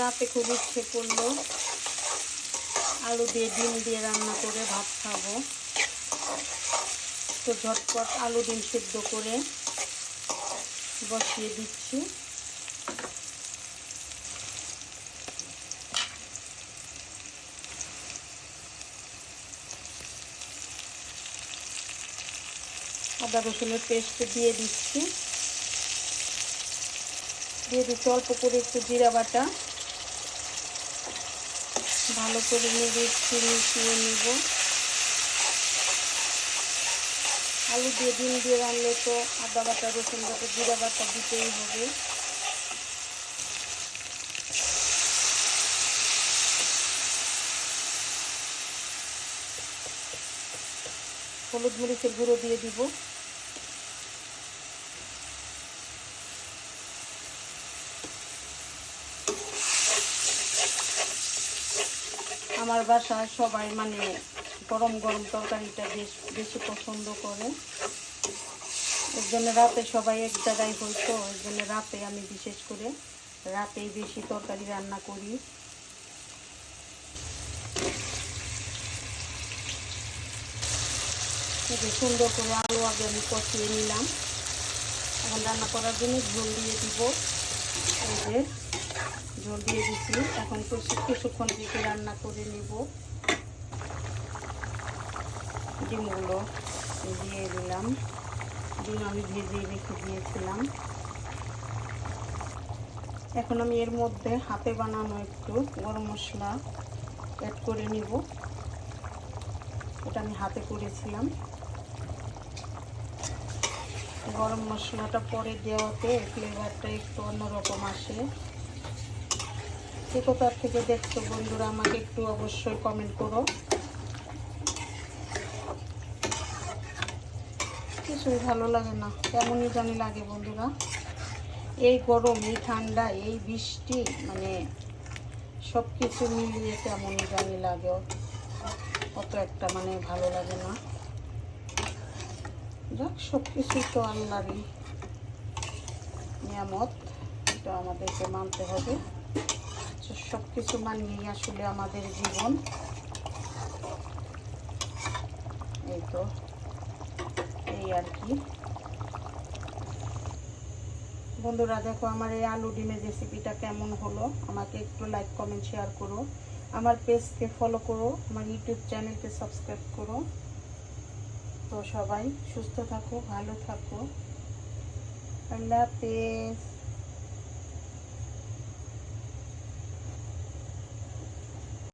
রাতে খুব ইচ্ছে করল। আলু দিয়ে ডিম দিয়ে রান্না করে ভাত খাব। তো ঝটপট আলু ডিম সেদ্ধ করে বসিয়ে দিচ্ছি। আদা রসুনের পেস্ট দিয়ে দিচ্ছি। দিয়ে দিচ্ছি অল্প করে একটু জিরা বাটা। ভালো করে নেড়ে একটু মিশিয়ে নিব। আলু দিয়ে ডিম দিয়ে রানলে তো আদা বাটা, রসুন বাটা, জিরা বাটা দিতেই হবে। হলুদ মরিচের গুঁড়ো দিয়ে দিব। আমার বাসায় সবাই মানে গরম গরম তরকারিটা বেশ, বেশি পছন্দ করে। এর জন্য রাতে সবাই এক জায়গায় হইতো, এর জন্য রাতে আমি বিশেষ করে রাতেই বেশি তরকারি রান্না করি। সুন্দর করে আলু আগে আমি কষিয়ে নিলাম। এখন রান্না করার জন্য ঝোল দিয়ে দিব। এই যে ঝোল দিয়ে দিচ্ছি এখন কিছুক্ষণ দিকে রান্না করে নিব। ডিমগুলো দিয়ে দিলাম। ডিম আমি ভেজে রেখে দিয়েছিলাম। এখন আমি এর মধ্যে হাতে বানানো একটু গরম মশলা অ্যাড করে নিব। এটা আমি হাতে করেছিলাম। গরম মশলাটা পরে দেওয়াতে ফ্লেভারটা একটু অন্যরকম আসে। সে কোথার থেকে দেখছ বন্ধুরা? আমাকে একটু অবশ্যই কমেন্ট করো। কিছুই ভালো লাগে না, কেমনই জানি লাগে বন্ধুরা। এই গরম, এই ঠান্ডা, এই বৃষ্টি মানে সব কিছু মিলিয়ে কেমনই জানি লাগে। অত একটা মানে ভালো লাগে না। যাক সব কিছুই তো আল্লাহরই নিয়ামত, এটা আমাদেরকে মানতে হবে। সব কিছু মানিয়েই আসলে আমাদের জীবন। এই তো, এই আর কি। বন্ধুরা, দেখো আমার এই আলু ডিমের রেসিপিটা কেমন হলো? আমাকে একটু লাইক কমেন্ট শেয়ার করো। আমার পেজকে ফলো করো, আমার ইউটিউব চ্যানেলকে সাবস্ক্রাইব করো। তো সবাই সুস্থ থাকো, ভালো থাকো। আল্লাহ হাফেজ।